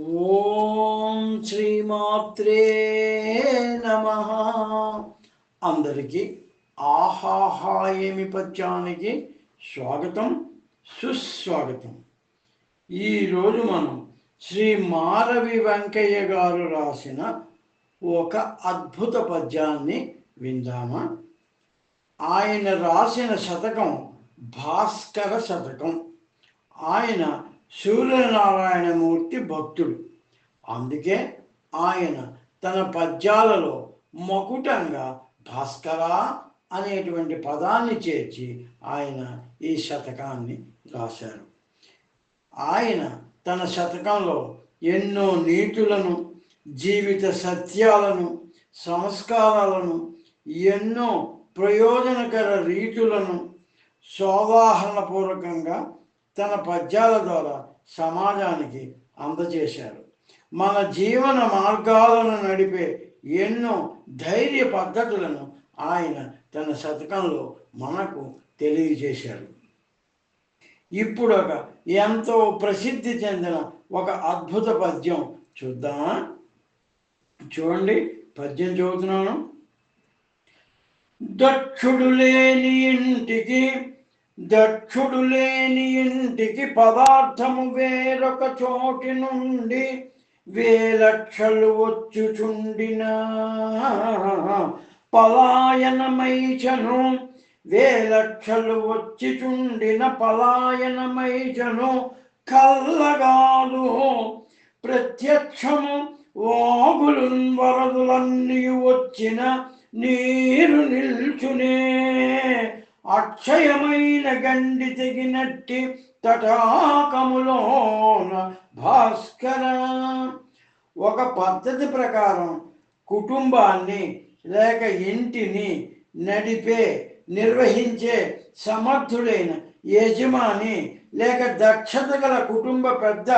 ఓం శ్రీమాత్రే నమ. అందరికీ ఆహాహా ఏమి పద్యానికి స్వాగతం సుస్వాగతం. ఈరోజు మనం శ్రీ మారవి వెంకయ్య గారు రాసిన ఒక అద్భుత పద్యాన్ని విందామా? ఆయన రాసిన శతకం భాస్కర శతకం. ఆయన సూర్యనారాయణమూర్తి భక్తుడు. అందుకే ఆయన తన పద్యాలలో మకుటంగా భాస్కర అనేటువంటి పదాన్ని చేర్చి ఆయన ఈ శతకాన్ని రాశారు. ఆయన తన శతకంలో ఎన్నో నీతులను జీవిత సత్యాలను సంస్కారాలను ఎన్నో ప్రయోజనకర రీతులను సోదాహరణపూర్వకంగా తన పద్యాల ద్వారా సమాజానికి అందజేశారు. మన జీవన మార్గాలను నడిపే ఎన్నో ధైర్య పద్ధతులను ఆయన తన శతకంలో మనకు తెలియజేశారు. ఇప్పుడు ఒక ఎంతో ప్రసిద్ధి చెందిన ఒక అద్భుత పద్యం చూద్దామా? చూడండి పద్యం చదువుతున్నాను. దక్షుడు లేని ఇంటికి దక్షుడు లేని ఇంటికి పదార్థము వేరొక చోటి నుండి వేలక్షలు వచ్చుచుండిన. పలాయనమైచను వేలక్షలు వచ్చిచుండిన పలాయనమైచను కల్లగాదు ప్రత్యక్షము వాగులు వరదులన్నీ వచ్చిన నీరు నిల్చునే. అక్షయమైన గండి తెగినట్టి తటాకములోన భాస్కర. ఒక పద్ధతి ప్రకారం కుటుంబాన్ని లేక ఇంటిని నడిపే నిర్వహించే సమర్థుడైన యజమాని లేక దక్షత గల కుటుంబ పెద్ద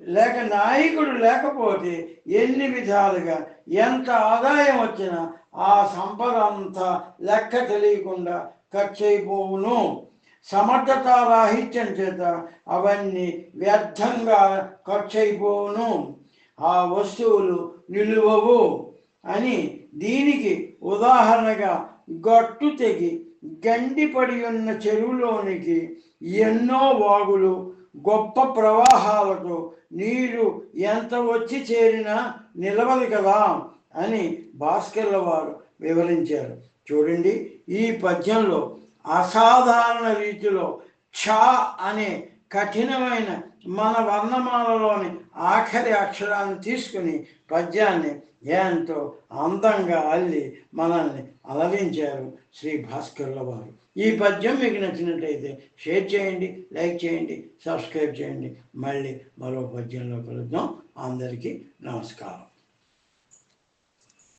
లేక నాయకుడు లేకపోతే ఎన్ని విధాలుగా ఎంత ఆదాయం వచ్చినా ఆ సంపద అంతా లెక్క తెలియకుండా ఖర్చు అయిపోవును. సమర్థతారాహిత్యం చేత అవన్నీ వ్యర్థంగా ఖర్చు అయిపోవును. ఆ వస్తువులు నిలువవు అని దీనికి ఉదాహరణగా గట్టు తెగి గండిపడి ఉన్న చెరువులోనికి ఎన్నో వాగులు గొప్ప ప్రవాహాలతో నీరు ఎంత వచ్చి చేరినా నిలవదు కదా అని భాస్కర్ల వారు వివరించారు. చూడండి ఈ పద్యంలో అసాధారణ రీతిలో ఛ అనే కఠినమైన మన వర్ణమాలలోని ఆఖరి అక్షరాన్ని తీసుకుని పద్యాన్ని ఎంతో అందంగా అల్లి మనల్ని అలరించారు శ్రీ భాస్కర్ల వారు. ఈ పద్యం మీకు నచ్చినట్టయితే షేర్ చేయండి లైక్ చేయండి సబ్స్క్రైబ్ చేయండి. మళ్ళీ మరో పద్యంలో కలుద్దాం. అందరికీ నమస్కారం.